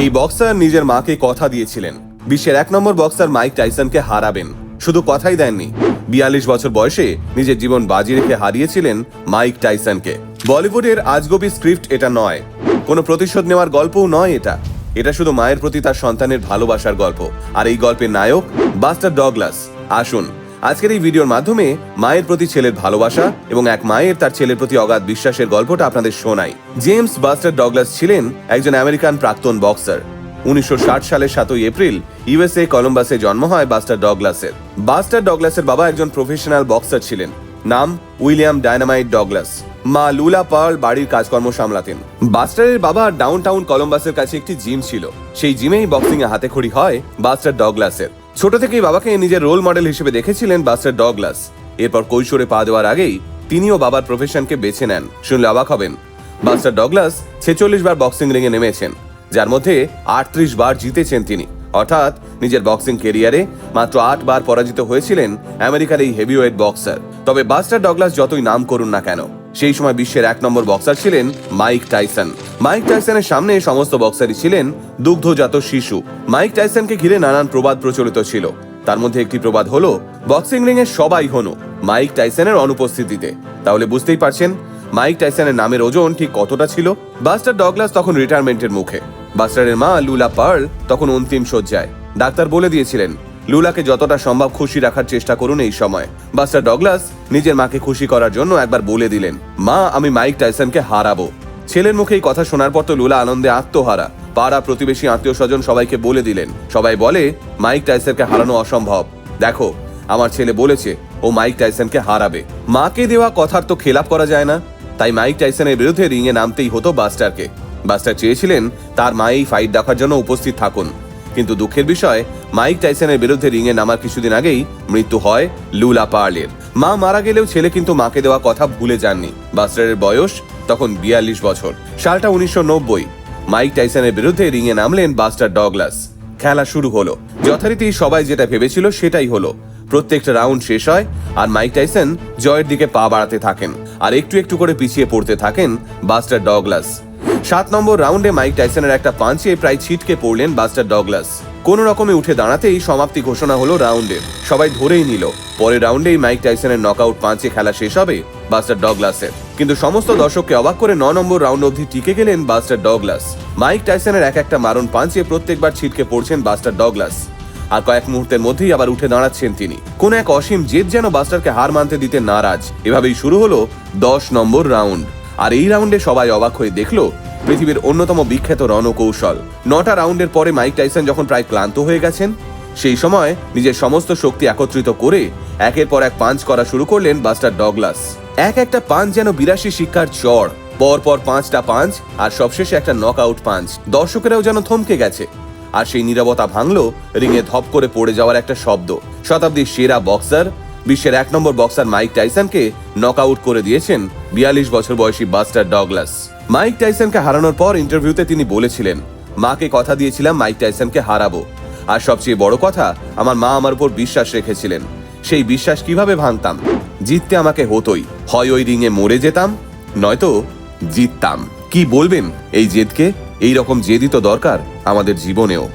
এই বক্সার নিজের মাকে কথা দিয়েছিলেন। বিশ্বের এক নম্বর বক্সার মাইক টাইসনকে হারাবেন। শুধু কথাই দেননি, বিয়াল্লিশ বছর বয়সে নিজের জীবন বাজি রেখে হারিয়েছিলেন মাইক টাইসনকে। বলিউডের আজগবি স্ক্রিপ্ট এটা নয়। কোনো প্রতিশোধ নেওয়ার গল্পও নয় এটা। এটা শুধু মায়ের প্রতি তার সন্তানের ভালোবাসার গল্প। আর এই গল্পের নায়ক বাস্টার ডগলাস। আসুন আজকের এই ভিডিওর মাধ্যমে মায়ের প্রতি ছেলের ভালোবাসা এবং এক মায়ের তার ছেলের প্রতি অগাধ বিশ্বাসের গল্পটা আপনাদের শোনাই। জেমস বাস্টার ডগলাস ছিলেন একজন আমেরিকান প্রাক্তন বক্সার। উনিশশো ষাট সালের সাতই এপ্রিল ইউএসএ কলম্বাসে জন্ম হয় বাস্টার ডগলাসের। বাস্টার ডগলাসের বাবা একজন প্রফেশনাল বক্সার ছিলেন। নাম উইলিয়াম ডায়নামাইট ডগলাস। মা লুলা পার্ল বাড়ির কাজকর্ম সামলাতেন। বাস্টারের বাবা ডাউন টাউন কলম্বাসের কাছে একটি জিম ছিল। সেই জিমেই বক্সিং এ হাতে খড়ি হয় বাস্টার ডগলাসের। ছোট থেকেই বাবাকে নিজের রোল মডেল হিসেবে দেখেছিলেন বাস্টার ডগলাস এরপর কৈশোরে পা দেওয়ার আগেই তিনিও বাবার প্রফেশনকে বেছে নেন। শুনলে অবাক হবেন। বাস্টার ডগলাস ছেচল্লিশ বার বক্সিং রিংয়ে নেমেছেন, যার মধ্যে আটত্রিশ বার জিতেছেন তিনি। অর্থাৎ নিজের বক্সিং কেরিয়ারে মাত্র আট বার পরাজিত হয়েছিলেন আমেরিকার এই হেভিওয়েট বক্সার তবে বাস্টার ডগলাস যতই নাম করুন না কেন, সেই সময় বিশ্বের এক নম্বর বক্সার ছিলেন মাইক টাইসন মাইক টাইসনের সামনে সমস্ত বক্সারই ছিলেন দুগ্ধজাত শিশু। মাইক টাইসনকে ঘিরে নানান প্রবাদ প্রচলিত ছিল। তার মধ্যে একটি প্রবাদ হলো, বক্সিং রিংয়ে সবাই হনু, মাইক টাইসনের অনুপস্থিতিতে। তাহলে বুঝতেই পারছেন, মাইক টাইসনের নামের ওজন ঠিক কতটা ছিল? বাস্টার ডগলাস তখন রিটায়ারমেন্টের মুখে। বাস্টারের মা লুলা পার্ল তখন অন্তিম শয্যায়। ডাক্তার বলে দিয়েছিলেন, লুলাকে যতটা সম্ভব খুশি রাখার চেষ্টা করুন এই সময়। বাস্টার ডগলাস নিজের মাকে খুশি করার জন্য একবার বলে দিলেন, মা, আমি মাইক টাইসনকে হারাবো। ছেলের মুখে এই কথা শোনার পর তো লুলা আনন্দে আত্মহারা। পাড়া প্রতিবেশী আত্মীয় স্বজন সবাইকে বলে দিলেন। সবাই বলে, মাইক টাইসনকে হারানো অসম্ভব। দেখো, আমার ছেলে বলেছে, ও মাইক টাইসনকে হারাবে। মাকে দেওয়া কথার তো খেলাপ করা যায় না। তাই মাইক টাইসনের বিরুদ্ধে রিংয়ে নামতেই হতো বাস্টারকে। বাস্টার চেয়েছিলেন, তার মা এই ফাইট দেখার জন্য উপস্থিত থাকুন। কিন্তু দুঃখের বিষয়, মাইক টাইসনের বিরুদ্ধে রিংয়ে নামার কিছুদিন আগেই মৃত্যু হয় লুলা পার্লের। মা মারা গেলেও ছেলে কিন্তু মাকে দেওয়া কথা ভুলে যাননি। বাস্টারের বয়স তখন বিয়াল্লিশ বছর। সালটা উনিশশো নব্বই। মাইক টাইসনের বিরুদ্ধে রিংয়ে নামলেন বাস্টার ডগলাস। খেলা শুরু হলো। যথারীতি সবাই যেটা ভেবেছিল সেটাই হলো। প্রত্যেকটা রাউন্ড শেষ হয় আর মাইক টাইসন জয়ের দিকে পা বাড়াতে থাকেন। আর একটু একটু করে পিছিয়ে পড়তে থাকেন বাস্টার ডগলাস। সাত নম্বর রাউন্ডে মাইক টাইসনের একটা পাঞ্চে প্রায় ছিটকে পড়লেন বাস্টার ডগলাস। কোন রকমে উঠে দাঁড়াতেই সমাপ্তি ঘোষণা হলো রাউন্ডের সবাই ধরেই নিল, পরের রাউন্ডেই মাইক টাইসনের নকআউট পাঁচে খেলা শেষ হবে বাস্টার ডগলাসের। কিন্তু সমস্ত দর্শককে অবাক করে ন নম্বর রাউন্ড অবধি টিকে গেলেন বাস্টার ডগলাস। মাইক টাইসনের এক একটা মারণ পাঁচে প্রত্যেকবার ছিটকে পড়ছেন বাস্টার ডগলাস। আর কয়েক মুহূর্তের মধ্যেই আবার উঠে দাঁড়াচ্ছেন তিনি। কোন এক অসীম জেদ যেন বাস্টারকে হার মানতে দিতে নারাজ। এভাবেই শুরু হলো দশ নম্বর রাউন্ড। আর এই রাউন্ডে সবাই অবাক হয়ে দেখল পৃথিবীর অন্যতম বিখ্যাত রণকৌশল। নটা রাউন্ডের পরে মাইক টাইসন যখন প্রায় ক্লান্ত হয়ে গেছেন, সেই সময় নিজের সমস্ত শক্তি একত্রিত করে একের পর এক পাঞ্চ করা শুরু করলেন বাস্টার ডগলাস। এক একটা পাঞ্চ যেন বিরাশি শিক্ষার চড়। পর পর পাঁচটা পাঞ্চ আর সবশেষে একটা নক আউট পাঞ্চ। দর্শকেরাও যেন থমকে গেছে। আর সেই নীরবতা ভাঙল, রিংয়ে ধপ করে পড়ে যাওয়ার একটা শব্দ। শতাব্দীর সেরা বক্সার বিশ্বের এক নম্বর বক্সার মাইক টাইসনকে নক আউট করে দিয়েছেন বিয়াল্লিশ বছর বয়সী বাস্টার ডগলাস। মাইক টাইসনকে হারানোর পর ইন্টারভিউতে তিনি বলেছিলেন, মাকে কথা দিয়েছিলাম, মাইক টাইসনকে হারাবো। আর সবচেয়ে বড় কথা, আমার মা আমার উপর বিশ্বাস রেখেছিলেন। সেই বিশ্বাস কীভাবে ভাঙতাম? জিততে আমাকে হতোই। হয় ওই রিংয়ে মরে যেতাম, নয়তো জিততাম। কি বলবেন এই জেদকে? এই রকম জেদই তো দরকার আমাদের জীবনেও।